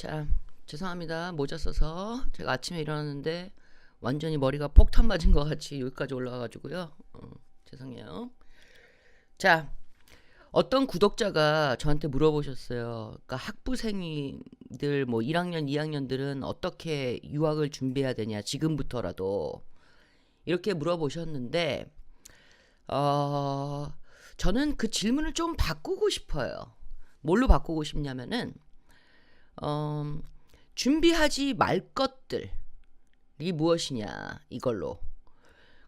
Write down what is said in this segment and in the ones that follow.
자, 죄송합니다. 모자 써서 제가 아침에 일어났는데 완전히 머리가 폭탄 맞은 것 같이 여기까지 올라와가지고요. 어, 죄송해요. 자, 어떤 구독자가 저한테 물어보셨어요. 그러니까 학부생들 뭐 1학년, 2학년들은 어떻게 유학을 준비해야 되냐 지금부터라도 이렇게 물어보셨는데 어, 저는 그 질문을 좀 바꾸고 싶어요. 뭘로 바꾸고 싶냐면은 어, 준비하지 말 것들이 무엇이냐 이걸로.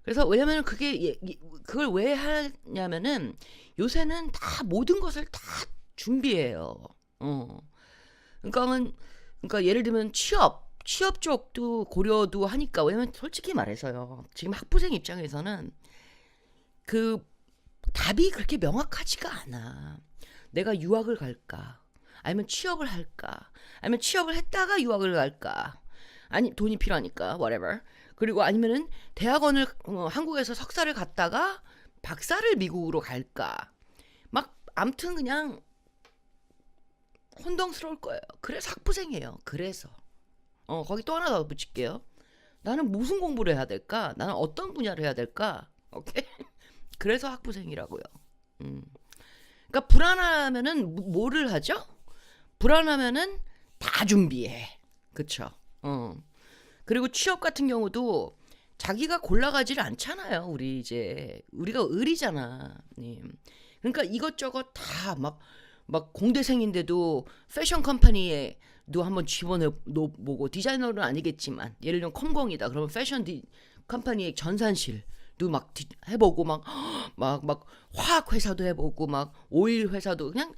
그래서 왜냐면 그게 예- 이- 그걸 왜 하냐면은 요새는 다 모든 것을 다 준비해요. 어. 그러니까는 그러니까 예를 들면 취업 취업 쪽도 고려도 하니까 왜냐면 솔직히 말해서요. 지금 학부생 입장에서는 그 답이 그렇게 명확하지가 않아. 내가 유학을 갈까? 아니면 취업을 할까? 아니면 취업을 했다가 유학을 갈까? 아니 돈이 필요하니까 whatever. 그리고 아니면은 대학원을 어, 한국에서 석사를 갔다가 박사를 미국으로 갈까? 막 암튼 그냥 혼동스러울 거예요. 그래서 학부생이에요. 그래서 어 거기 또 하나 더 붙일게요. 나는 무슨 공부를 해야 될까? 나는 어떤 분야를 해야 될까? 오케이. 그래서 학부생이라고요. 음. 그러니까 불안하면은 뭐- 뭐를 하죠? 불안하면은 다 준비해. 그쵸? 어. 그리고 취업 같은 경우도 자기가 골라가지를 않잖아요. 우리 이제 우리가 을이잖아, 님. 그러니까 이것저것 다 막 막 공대생인데도 패션 컴퍼니에 도 한번 집어넣어 보고 디자이너는 아니겠지만 예를 들면 컴공이다. 그러면 패션 디, 컴퍼니의 전산실 도 막 디- 해보고 막 막 막 화학 회사도 해보고 막 오일 회사도 그냥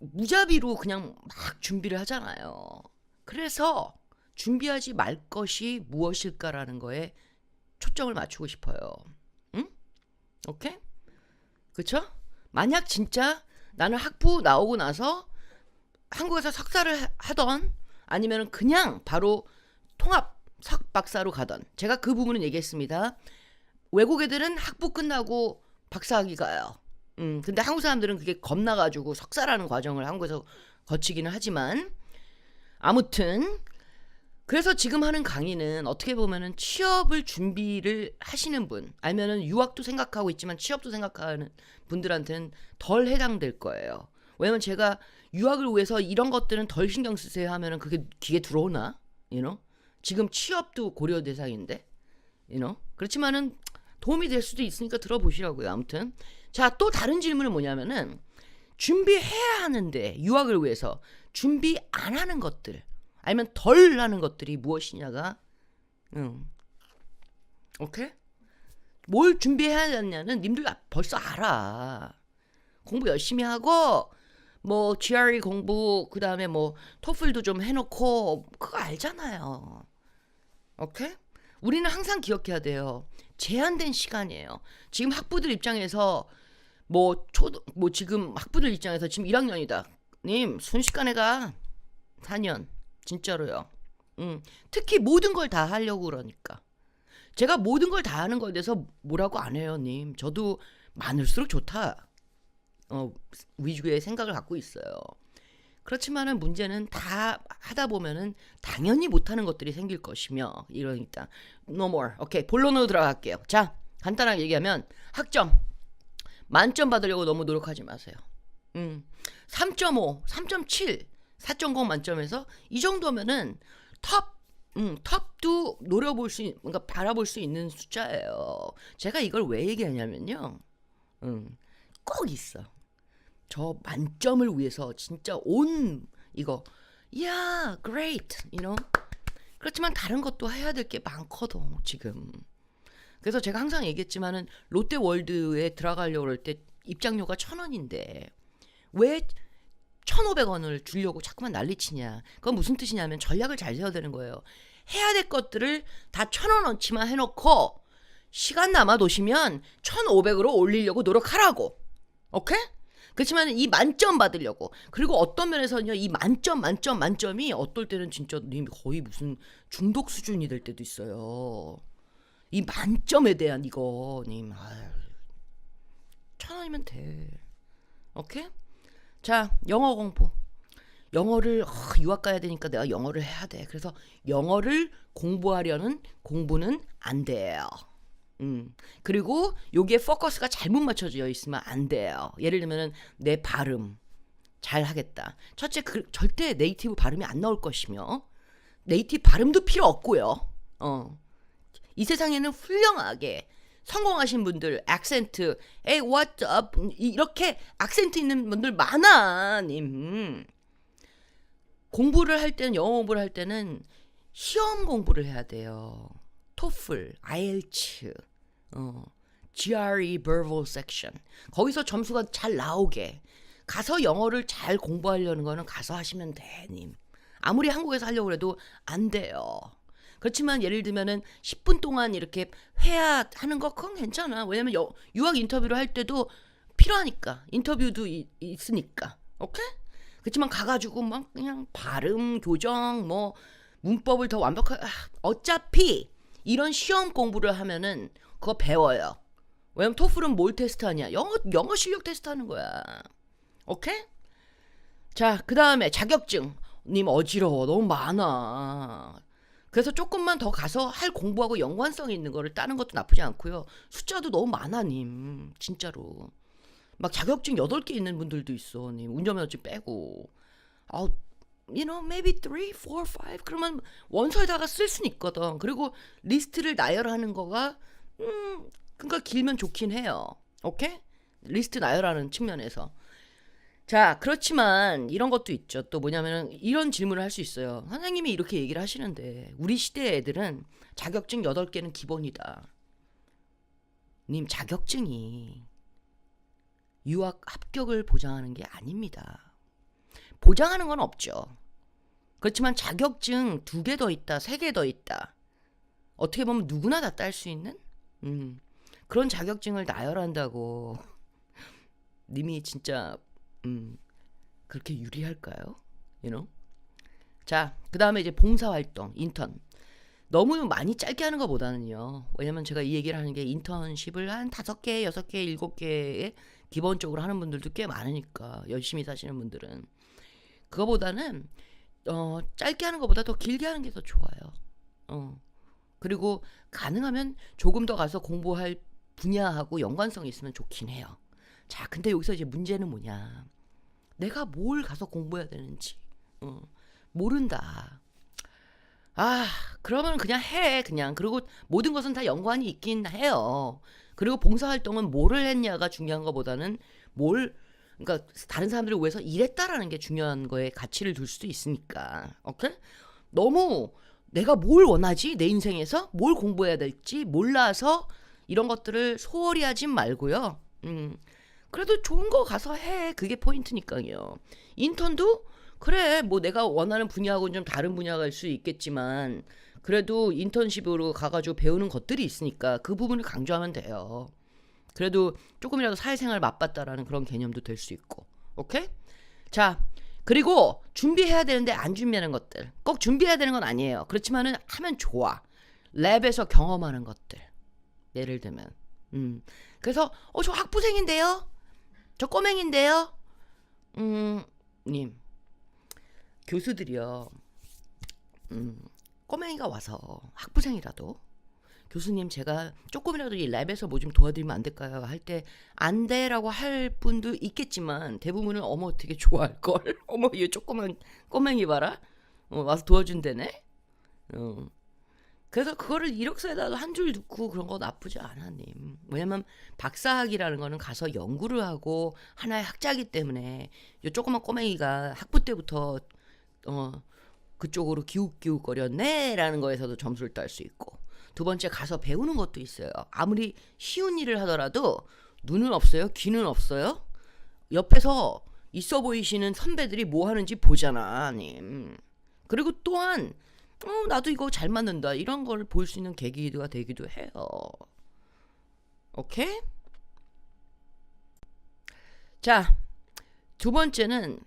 무자비로 그냥 막 준비를 하잖아요. 그래서 준비하지 말 것이 무엇일까라는 거에 초점을 맞추고 싶어요. 응? 오케이? 그쵸? 만약 진짜 나는 학부 나오고 나서 한국에서 석사를 하- 하던 아니면 그냥 바로 통합 석 박사로 가던 제가 그 부분은 얘기했습니다. 외국 애들은 학부 끝나고 박사학위 가요. 음, 근데 한국 사람들은 그게 겁나가지고 석사라는 과정을 한국에서 거치기는 하지만 아무튼 그래서 지금 하는 강의는 어떻게 보면은 취업을 준비를 하시는 분, 아니면은 유학도 생각하고 있지만 취업도 생각하는 분들한테는 덜 해당될 거예요. 왜냐면 제가 유학을 위해서 이런 것들은 덜 신경 쓰세요 하면은 그게 귀에 들어오나? you know? 지금 취업도 고려 대상인데, you know? 그렇지만은 도움이 될 수도 있으니까 들어보시라고요. 아무튼 자 또 다른 질문은 뭐냐면은 준비해야 하는데 유학을 위해서 준비 안 하는 것들 아니면 덜 하는 것들이 무엇이냐가 응. 오케이? 뭘 준비해야 되냐는 님들 벌써 알아. 공부 열심히 하고 뭐 GRE 공부 그다음에 뭐 토플도 좀 해놓고 그거 알잖아요. 오케이? 우리는 항상 기억해야 돼요. 제한된 시간이에요. 지금 학부들 입장에서 뭐 초도 뭐 지금 학부들 입장에서 지금 1학년이다. 님 순식간에 가 4년 진짜로요. 음, 특히 모든 걸 다 하려고 그러니까. 제가 모든 걸 다 하는 거에 대해서 뭐라고 안 해요, 님. 저도 많을수록 좋다. 어, 위주의 생각을 갖고 있어요. 그렇지만은 문제는 다 하다 보면은 당연히 못하는 것들이 생길 것이며 이러니까 no more. 오케이 본론으로 들어갈게요. 자 간단하게 얘기하면 학점 만점 받으려고 너무 노력하지 마세요. 음, 3.5, 3.7, 4.0 만점에서 이 정도면은 탑, 음, 탑도 노려볼 수, 있- 뭔가 바라볼 수 있는 숫자예요. 제가 이걸 왜 얘기하냐면요, 음, 꼭 있어. 저 만점을 위해서 진짜 온 이거, 야, great, you know. 그렇지만 다른 것도 해야 될 게 많거든 지금. 그래서 제가 항상 얘기했지만은 롯데월드에 들어가려고 할때 입장료가 천 원인데 왜 1,500원을 주려고 자꾸만 난리치냐. 그건 무슨 뜻이냐면 전략을 잘 세워야 되는 거예요. 해야 될 것들을 다 천 원어치만 해놓고 시간 남아 도시면 1,500으로 올리려고 노력하라고. 오케이? 그렇지만 이 만점 받으려고 그리고 어떤 면에서는요 이 만점 만점 만점이 어떨 때는 진짜 님 거의 무슨 중독 수준이 될 때도 있어요. 이 만점에 대한 이거 님 아유, 천 원이면 돼. 오케이? 자 영어 공부 영어를 어, 유학 가야 되니까 내가 영어를 해야 돼. 그래서 영어를 공부하려는 공부는 안 돼요. 음. 그리고 여기에 포커스가 잘못 맞춰져 있으면 안 돼요. 예를 들면은 내 발음 잘 하겠다. 첫째 그, 절대 네이티브 발음이 안 나올 것이며 네이티브 발음도 필요 없고요. 어. 이 세상에는 훌륭하게 성공하신 분들 액센트, 에이 what 이렇게 액센트 있는 분들 많아. 님. 공부를 할 때는 영어 공부를 할 때는 시험 공부를 해야 돼요. 토플, IELTS, 어, GRE verbal section. 거기서 점수가 잘 나오게 가서 영어를 잘 공부하려는 거는 가서 하시면 돼, 님. 아무리 한국에서 하려고 해도 안 돼요. 그렇지만 예를 들면은 10분 동안 이렇게 회화 하는 거 그건 괜찮아. 왜냐면 여, 유학 인터뷰를 할 때도 필요하니까. 인터뷰도 이- 있으니까. 오케이? 그렇지만 가가지고 막 그냥 발음 교정 뭐 문법을 더 완벽하게 아, 어차피 이런 시험 공부를 하면은 그거 배워요. 왜냐면 토플은 뭘 테스트하냐? 영어 영어 실력 테스트하는 거야. 오케이? 자, 그 다음에 자격증. 님 어지러워. 너무 많아. 그래서 조금만 더 가서 할 공부하고 연관성 있는 거를 따는 것도 나쁘지 않고요. 숫자도 너무 많아, 님. 진짜로. 막 자격증 8개 있는 분들도 있어, 님. 운전면허증 빼고. 아우, you know, maybe 3, 4, 5. 그러면 원서에다가 쓸 수는 있거든. 그리고 리스트를 나열하는 거가, 음, 그러니까 길면 좋긴 해요. 오케이? 리스트 나열하는 측면에서. 자, 그렇지만 이런 것도 있죠. 또 뭐냐면은 이런 질문을 할 수 있어요. 선생님이 이렇게 얘기를 하시는데 우리 시대 애들은 자격증 8개는 기본이다. 님, 자격증이 유학 합격을 보장하는 게 아닙니다. 보장하는 건 없죠. 그렇지만 자격증 두 개 더 있다, 세 개 더 있다. 어떻게 보면 누구나 다 딸 수 있는 음, 그런 자격증을 나열한다고 님이 진짜 음, 그렇게 유리할까요? You know? 자, 그 다음에 이제 봉사활동, 인턴. 너무 많이 짧게 하는 것보다는요. 왜냐면 제가 이 얘기를 하는 게 인턴십을 한 다섯 개, 여섯 개, 일곱 개에 기본적으로 하는 분들도 꽤 많으니까 열심히 사시는 분들은 그거보다는 어, 짧게 하는 것보다 더 길게 하는 게 더 좋아요. 어. 그리고 가능하면 조금 더 가서 공부할 분야하고 연관성이 있으면 좋긴 해요. 자, 근데 여기서 이제 문제는 뭐냐? 내가 뭘 가서 공부해야 되는지 어, 모른다. 아, 그러면 그냥 해, 그냥. 그리고 모든 것은 다 연관이 있긴 해요. 그리고 봉사활동은 뭐를 했냐가 중요한 것보다는 뭘, 그러니까 다른 사람들을 위해서 일했다라는 게 중요한 거에 가치를 둘 수도 있으니까. 오케이? 너무 내가 뭘 원하지? 내 인생에서 뭘 공부해야 될지 몰라서 이런 것들을 소홀히 하진 말고요. 음. 그래도 좋은 거 가서 해. 그게 포인트니까요. 인턴도 그래. 뭐 내가 원하는 분야하고는 좀 다른 분야가 수 있겠지만 그래도 인턴십으로 가가지고 배우는 것들이 있으니까 그 부분을 강조하면 돼요. 그래도 조금이라도 사회생활 맛봤다라는 그런 개념도 될 수 있고. 오케이? 자, 그리고 준비해야 되는데 안 준비하는 것들. 꼭 준비해야 되는 건 아니에요. 그렇지만은 하면 좋아. 랩에서 경험하는 것들. 예를 들면. 음. 그래서 어 저 학부생인데요. 저 꼬맹인데요. 음, 님. 교수들이요. 음, 꼬맹이가 와서 학부생이라도 교수님 제가 조금이라도 이 랩에서 뭐 좀 도와드리면 안 될까요? 할 때 안 돼라고 할 분도 있겠지만 대부분은 어머 되게 좋아할 걸. 어머 얘 조그만 꼬맹이 봐라. 어, 와서 도와준대네. 어. 그래서 그거를 이력서에다 한줄 넣고 그런 거 나쁘지 않아, 님. 왜냐면 박사학위라는 거는 가서 연구를 하고 하나의 학자기 때문에 요 조그만 꼬맹이가 학부 때부터 어 그쪽으로 기웃기웃거렸네라는 거에서도 점수를 딸 수 있고 두 번째 가서 배우는 것도 있어요. 아무리 쉬운 일을 하더라도 눈은 없어요, 귀는 없어요. 옆에서 있어 보이시는 선배들이 뭐 하는지 보잖아, 님. 그리고 또한 어, 나도 이거 잘 맞는다. 이런 걸 볼 수 있는 계기가 되기도 해요. 오케이? 자, 두 번째는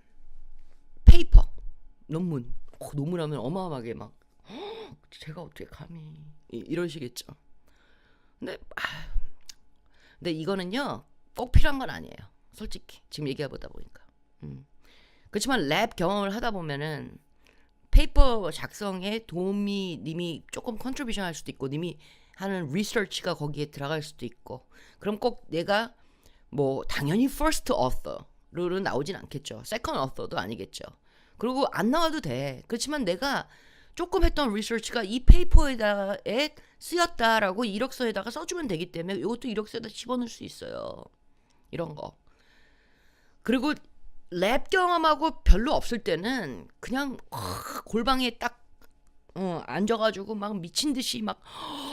페이퍼, 논문. 어, 논문하면 어마어마하게 막 "헉, 제가 어떻게 감히 이- 이러시겠죠. 근데 아, 근데 이거는요 꼭 필요한 건 아니에요. 솔직히 지금 얘기해 보다 보니까. 음. 그렇지만 랩 경험을 하다 보면은 페이퍼 작성에 도움이 님이 조금 컨트리뷰션 할 수도 있고 님이 하는 리서치가 거기에 들어갈 수도 있고 그럼 꼭 내가 뭐 당연히 first author로 나오진 않겠죠. second author도 아니겠죠. 그리고 안 나와도 돼. 그렇지만 내가 조금 했던 리서치가 이 페이퍼에다에 쓰였다라고 이력서에다가 써주면 되기 때문에 이것도 이력서에다 집어넣을 수 있어요. 이런 거. 그리고 랩 경험하고 별로 없을 때는 그냥 확 골방에 딱 어, 앉아가지고 막 미친 듯이 막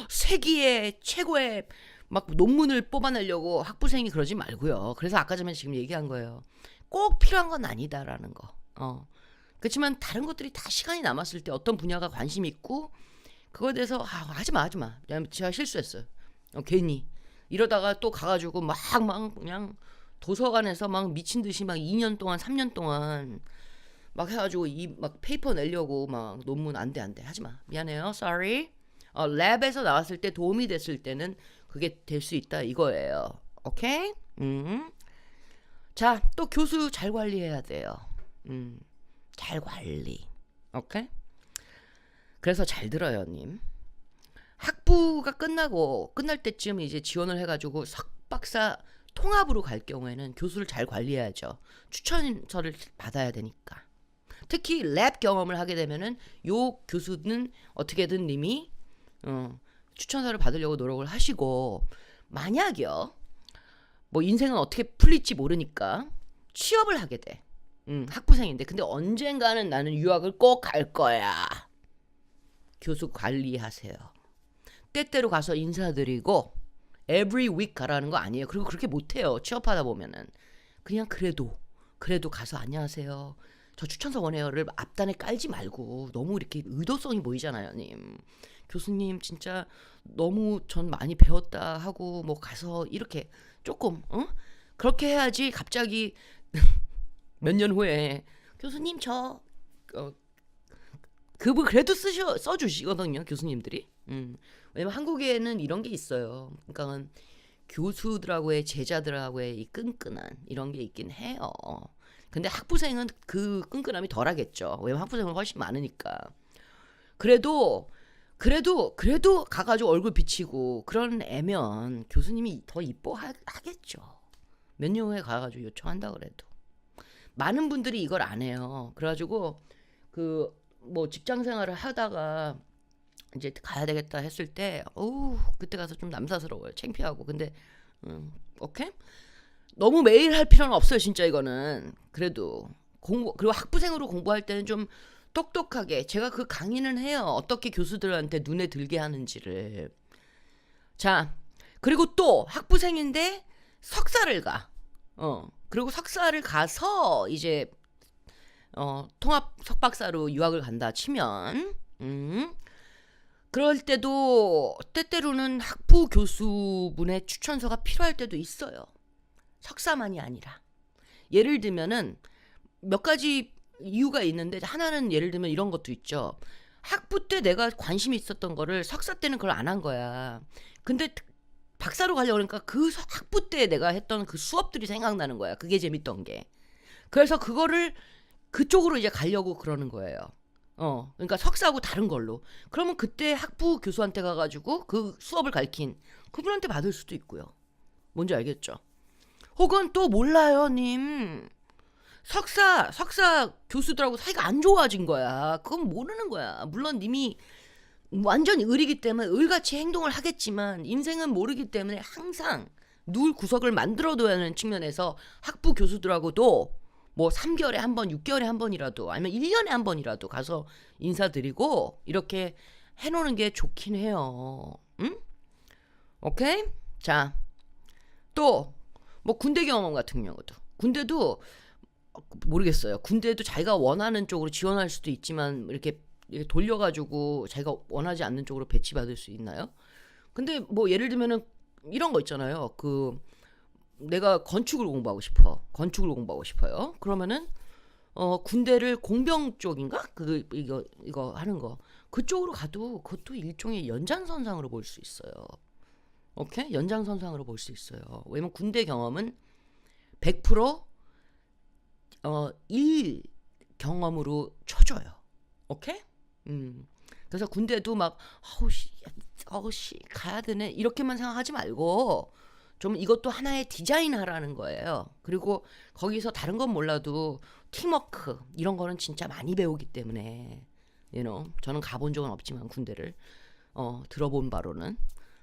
세기의 최고의 막 논문을 뽑아내려고 학부생이 그러지 말고요. 그래서 아까 전에 지금 얘기한 거예요. 꼭 필요한 건 아니다라는 거. 어. 그렇지만 다른 것들이 다 시간이 남았을 때 어떤 분야가 관심 있고 그거에 대해서 아, 하지 마, 하지 마. 제가 실수했어요. 어, 괜히 이러다가 또 가가지고 막 막 그냥 도서관에서 막 미친 듯이 막 2년 동안 3년 동안 막 해가지고 이 막 페이퍼 내려고 막 논문 안돼 안 돼. 하지 마. 미안해요. Sorry. 어, 랩에서 나왔을 때 도움이 됐을 때는 그게 될 수 있다 이거예요. 오케이 음 자또 교수 잘 관리해야 돼요. 음 잘 관리. 오케이 그래서 잘 들어요 님. 학부가 끝나고 끝날 때쯤 이제 지원을 해가지고 석박사 통합으로 갈 경우에는 교수를 잘 관리해야죠. 추천서를 받아야 되니까. 특히 랩 경험을 하게 되면은 요 교수는 어떻게든 님이 어, 추천서를 받으려고 노력을 하시고 만약요 뭐 인생은 어떻게 풀릴지 모르니까 취업을 하게 돼. 음, 학부생인데 근데 언젠가는 나는 유학을 꼭 갈 거야. 교수 관리하세요. 때때로 가서 인사드리고 every week 가라는 거 아니에요. 그리고 그렇게 못해요. 취업하다 보면은 그냥 그래도 그래도 가서 안녕하세요. 저 추천서 원해요를 앞단에 깔지 말고 너무 이렇게 의도성이 보이잖아요, 님. 교수님 진짜 너무 전 많이 배웠다 하고 뭐 가서 이렇게 조금 어? 그렇게 해야지 갑자기 몇 년 후에 교수님 저 어, 그분 그래도 쓰셔 써주시거든요 교수님들이. 음. 왜냐면 한국에는 이런 게 있어요. 그러니까 교수들하고의 제자들하고의 이 끈끈한 이런 게 있긴 해요. 근데 학부생은 그 끈끈함이 덜하겠죠. 왜냐면 학부생은 훨씬 많으니까. 그래도 그래도 그래도 가가지고 얼굴 비치고 그런 애면 교수님이 더 이뻐 하겠죠. 몇 년 후에 가가지고 요청한다 그래도 많은 분들이 이걸 안 해요. 그래가지고 그 뭐 직장 생활을 하다가 이제 가야 되겠다 했을 때 어우 그때 가서 좀 남사스러워요. 창피하고. 근데 음, 오케이? 너무 매일 할 필요는 없어요 진짜 이거는. 그래도 공부 그리고 학부생으로 공부할 때는 좀 똑똑하게 제가 그 강의는 해요. 어떻게 교수들한테 눈에 들게 하는지를. 자 그리고 또 학부생인데 석사를 가 어 그리고 석사를 가서 이제 어 통합 석박사로 유학을 간다 치면 음 그럴 때도 때때로는 학부 교수분의 추천서가 필요할 때도 있어요. 석사만이 아니라. 예를 들면은 몇 가지 이유가 있는데 하나는 예를 들면 이런 것도 있죠. 학부 때 내가 관심이 있었던 거를 석사 때는 그걸 안 한 거야. 근데 박사로 가려고 그러니까 그 학부 때 내가 했던 그 수업들이 생각나는 거야. 그게 재밌던 게. 그래서 그거를 그쪽으로 이제 가려고 그러는 거예요. 어, 그러니까 석사하고 다른 걸로. 그러면 그때 학부 교수한테 가가지고 그 수업을 가르친 그분한테 받을 수도 있고요. 뭔지 알겠죠? 혹은 또 몰라요, 님. 석사, 석사 교수들하고 사이가 안 좋아진 거야. 그건 모르는 거야. 물론 님이 완전 을이기 때문에 을같이 행동을 하겠지만 인생은 모르기 때문에 항상 누울 구석을 만들어둬야 하는 측면에서 학부 교수들하고도 뭐 3개월에 한 번, 6개월에 한 번이라도 아니면 1년에 한 번이라도 가서 인사드리고 이렇게 해 놓는 게 좋긴 해요. 응? 오케이? 자, 또 뭐 군대 경험 같은 경우도 군대도 모르겠어요. 군대도 자기가 원하는 쪽으로 지원할 수도 있지만 이렇게, 이렇게 돌려가지고 자기가 원하지 않는 쪽으로 배치받을 수 있나요? 근데 뭐 예를 들면은 이런 거 있잖아요. 그 내가 건축을 공부하고 싶어. 건축을 공부하고 싶어요. 그러면은 어 군대를 공병 쪽인가? 그 이거 이거 하는 거. 그쪽으로 가도 그것도 일종의 연장선상으로 볼 수 있어요. 오케이? 연장선상으로 볼 수 있어요. 왜냐면 군대 경험은 100% 어, 일 경험으로 쳐줘요. 오케이? 음. 그래서 군대도 막 아우씨 아우씨 가야 되네 이렇게만 생각하지 말고 좀 이것도 하나의 디자인하라는 거예요. 그리고 거기서 다른 건 몰라도 팀워크 이런 거는 진짜 많이 배우기 때문에 you know, 저는 가본 적은 없지만 군대를 어, 들어본 바로는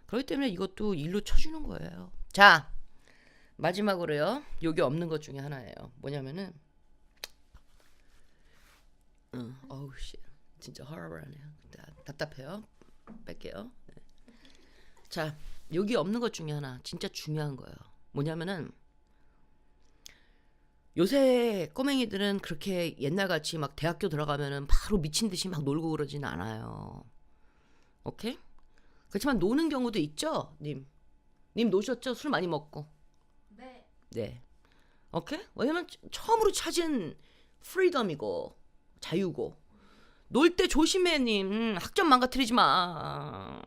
그렇기 때문에 이것도 일로 쳐주는 거예요. 자 마지막으로요. 여기 없는 것 중에 하나예요. 뭐냐면은 어, 어우 씨 진짜 허러하네요. 답답해요. 뺄게요. 네. 자 여기 없는 것 중에 하나 진짜 중요한 거예요. 뭐냐면은 요새 꼬맹이들은 그렇게 옛날같이 막 대학교 들어가면은 바로 미친 듯이 막 놀고 그러진 않아요. 오케이? 그렇지만 노는 경우도 있죠, 님. 님 노셨죠? 술 많이 먹고. 네. 네. 오케이? 왜냐면 처음으로 찾은 프리덤이고 자유고 놀 때 조심해 님. 음, 학점 망가뜨리지 마.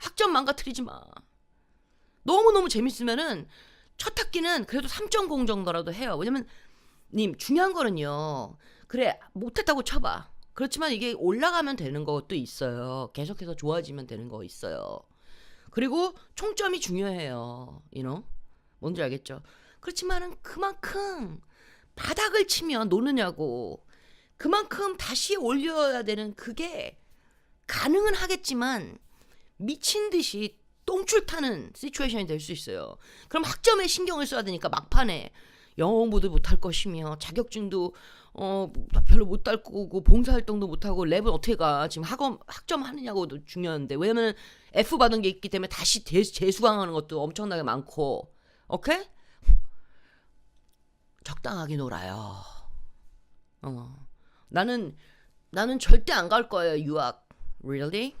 학점 망가뜨리지 마. 너무너무 재밌으면은 첫 학기는 그래도 3.0 정도라도 해요. 왜냐면 님 중요한 거는요. 그래 못했다고 쳐봐. 그렇지만 이게 올라가면 되는 것도 있어요. 계속해서 좋아지면 되는 거 있어요. 그리고 총점이 중요해요. you know? 뭔지 알겠죠? 그렇지만은 그만큼 바닥을 치면 노느냐고 그만큼 다시 올려야 되는 그게 가능은 하겠지만 미친 듯이 똥줄 타는 시츄에이션이 될 수 있어요. 그럼 학점에 신경을 써야 되니까 막판에 영어 공부도 못할 것이며 자격증도 어 별로 못 딸 거고 봉사활동도 못 하고 랩은 어떻게 가 지금 학원 학점 하느냐고도 중요한데 왜냐면 F 받은 게 있기 때문에 다시 대, 재수강하는 것도 엄청나게 많고 오케이 적당하게 놀아요. 어 나는 나는 절대 안 갈 거예요 유학. Really?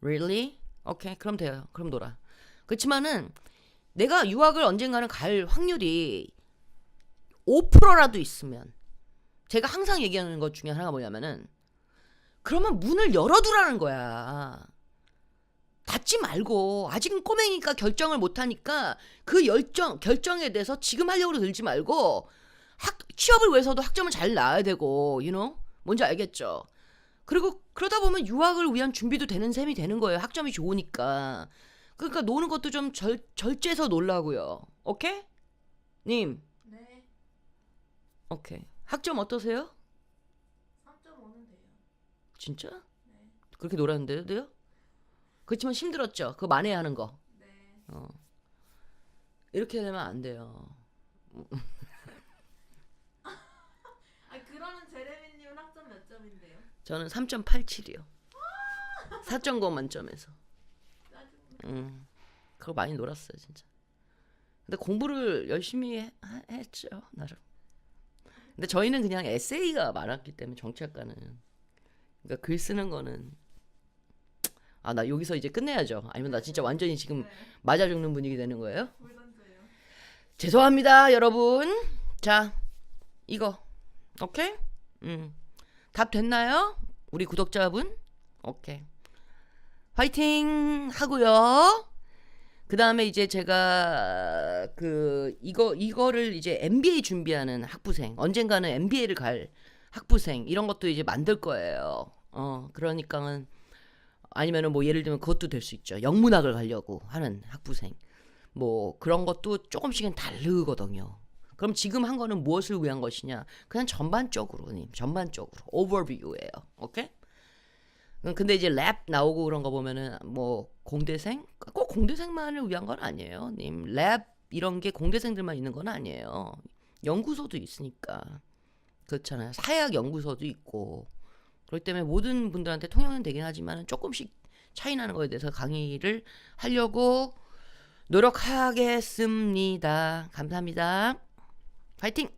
Really? 오케이 그럼 돼요. 그럼 놀아. 그렇지만은 내가 유학을 언젠가는 갈 확률이 5%라도 있으면 제가 항상 얘기하는 것 중에 하나가 뭐냐면은 그러면 문을 열어두라는 거야. 닫지 말고 아직은 꼬맹이니까 결정을 못 하니까 그 열정 결정에 대해서 지금 하려고 들지 말고 학 취업을 위해서도 학점을 잘 나와야 되고 you know? 뭔지 알겠죠? 그리고 그러다 보면 유학을 위한 준비도 되는 셈이 되는 거예요. 학점이 좋으니까. 그러니까 노는 것도 좀 절, 절제해서 놀라고요. 오케이? 님, 네. 오케이. 학점 어떠세요? 3.5는 돼요. 진짜? 네. 그렇게 놀았는데도요? 그렇지만 힘들었죠. 그거 만회해야 하는 거. 네. 어. 이렇게 되면 안 돼요. 아 그러면 제레미님은 학점 몇 점인데요? 저는 3.87이요. 4.9 만점에서. 음. 그거 많이 놀았어요, 진짜. 근데 공부를 열심히 해- 하- 했죠, 나름. 근데 저희는 그냥 에세이가 많았기 때문에 정치학과는 그러니까 글 쓰는 거는 아 나 여기서 이제 끝내야죠. 아니면 나 진짜 완전히 지금 네. 맞아 죽는 분위기 되는 거예요? 죄송합니다, 여러분. 자, 이거. 오케이? 음. 답 됐나요? 우리 구독자분? 오케이. 화이팅 하고요. 그 다음에 이제 제가 그 이거 이거를 이제 MBA 준비하는 학부생, 언젠가는 MBA를 갈 학부생 이런 것도 이제 만들 거예요. 어, 그러니까는 아니면은 뭐 예를 들면 그것도 될 수 있죠. 영문학을 가려고 하는 학부생. 뭐 그런 것도 조금씩은 다르거든요. 그럼 지금 한 거는 무엇을 위한 것이냐? 그냥 전반적으로님, 전반적으로 오버뷰예요. 오케이? 음, 근데 이제 랩 나오고 그런 거 보면은 뭐 공대생 꼭 공대생만을 위한 건 아니에요. 님, 랩 이런 게 공대생들만 있는 건 아니에요. 연구소도 있으니까 그렇잖아요. 사약 연구소도 있고 그렇기 때문에 모든 분들한테 통용은 되긴 하지만 조금씩 차이 나는 거에 대해서 강의를 하려고 노력하겠습니다. 감사합니다. 파이팅!